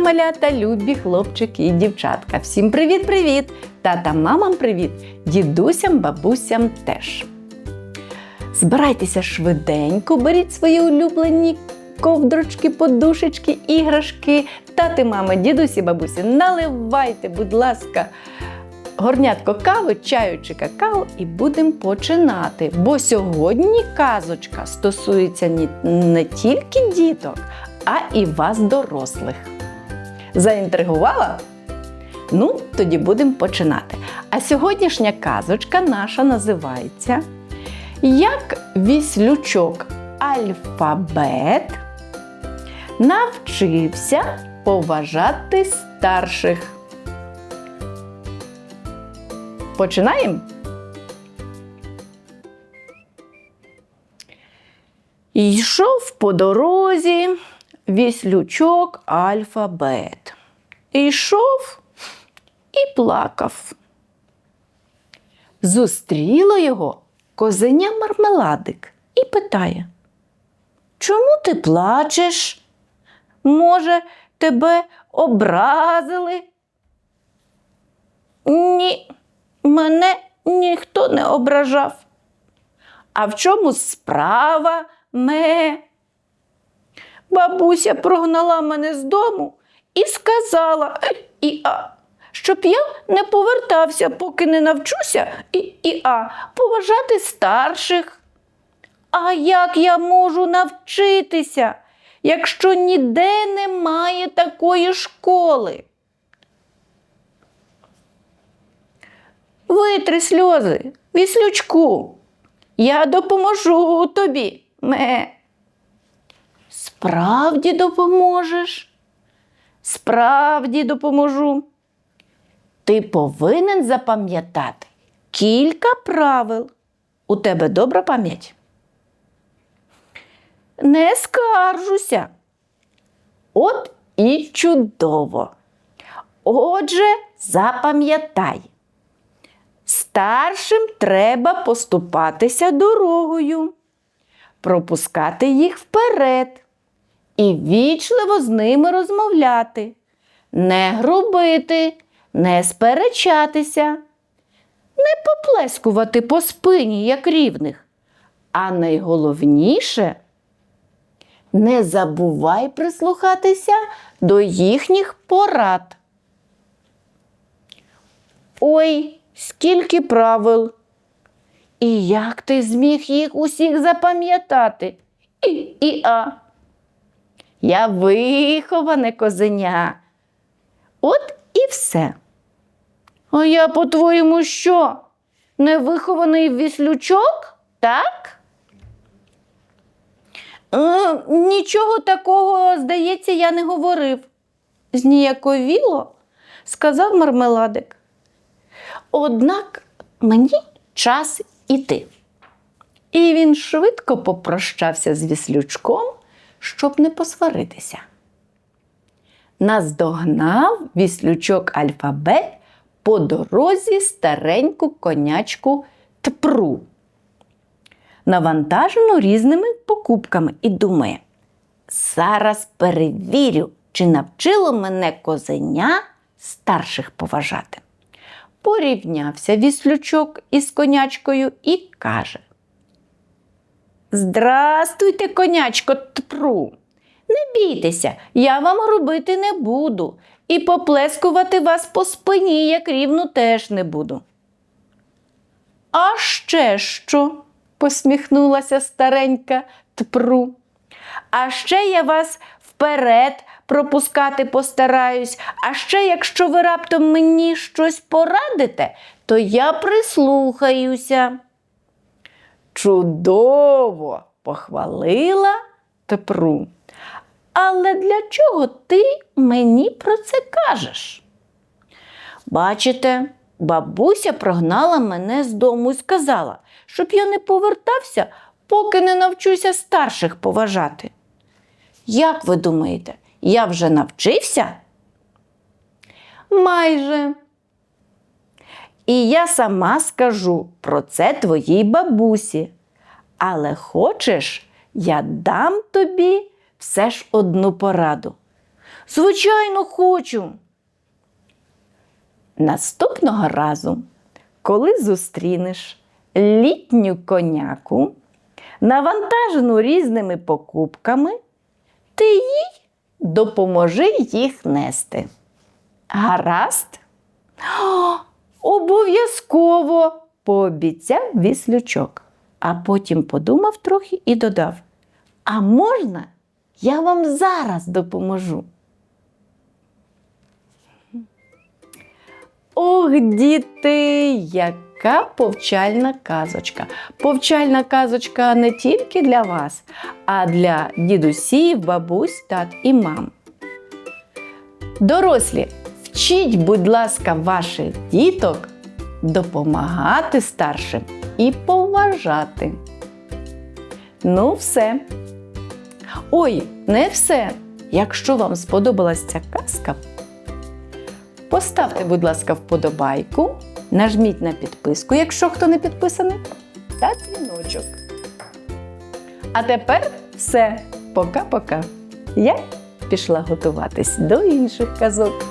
дня, малята, любі хлопчики і дівчатка. Всім привіт-привіт! Тата, мамам привіт, дідусям, бабусям теж. Збирайтеся швиденько, беріть свої улюблені ковдрочки, подушечки, іграшки. Тати, мами, дідусі, бабусі, наливайте, будь ласка, горнятко кави, чаю чи какао і будемо починати. Бо сьогодні казочка стосується не тільки діток, а і вас, дорослих. Заінтригувала? Ну, тоді будемо починати. А сьогоднішня казочка наша називається Як віслючок алфабет навчився поважати старших. Починаємо? Йшов по дорозі віслючок алфабет. Ішов і плакав. Зустріло його козеня мармеладик і питає: Чому ти плачеш? Може, тебе образили? Ні, мене ніхто не ображав. А в чому справа ме? Бабуся прогнала мене з дому і сказала, і а, щоб я не повертався, поки не навчуся і, і а, поважати старших. А як я можу навчитися, якщо ніде немає такої школи? Витри сльози, віслючку. Я допоможу тобі, ме. Справді допоможеш? Справді допоможу. Ти повинен запам'ятати кілька правил. У тебе добра пам'ять? Не скаржуся. От і чудово. Отже, запам'ятай. Старшим треба поступатися дорогою, пропускати їх вперед і вічливо з ними розмовляти, не грубити, не сперечатися, не поплескувати по спині, як рівних. А найголовніше не забувай прислухатися до їхніх порад. Ой, скільки правил. І як ти зміг їх усіх запам'ятати? І, і а. Я виховане козеня. От і все. А я, по-твоєму, що? Невихований віслючок? Так? Е, нічого такого, здається, я не говорив. Зніяковіло, сказав мармеладик. Однак мені час іти. І він швидко попрощався з віслючком, щоб не посваритися. Наздогнав віслючок алфабет по дорозі стареньку конячку тпру, навантажену різними покупками, і думає: зараз перевірю, чи навчило мене козеня старших поважати порівнявся віслючок із конячкою і каже: Здрастуйте, конячко тпру. Не бійтеся, я вам робити не буду, і поплескувати вас по спині, як рівну, теж не буду. А ще що? посміхнулася старенька тпру. А ще я вас вперед пропускати постараюсь, а ще, якщо ви раптом мені щось порадите, то я прислухаюся. Чудово! похвалила тпру. Але для чого ти мені про це кажеш? Бачите, бабуся прогнала мене з дому і сказала, щоб я не повертався, поки не навчуся старших поважати. Як ви думаєте, я вже навчився? Майже. І я сама скажу про це твоїй бабусі. Але хочеш, я дам тобі все ж одну пораду. Звичайно, хочу. Наступного разу, коли зустрінеш літню коняку, навантажену різними покупками, ти їй допоможи їх нести. Гаразд? Обов'язково, пообіцяв віслючок, а потім подумав трохи і додав: А можна я вам зараз допоможу? Ох, діти, яка повчальна казочка. Повчальна казочка не тільки для вас, а для дідусів, бабусь, тат і мам. Дорослі, вчіть, будь ласка, ваших діток допомагати старшим і поважати. Ну, все. Ой, не все. Якщо вам сподобалась ця казка, Поставте, будь ласка, вподобайку, нажміть на підписку, якщо хто не підписаний, та дзвіночок. А тепер все. Пока-пока. Я пішла готуватись до інших казок.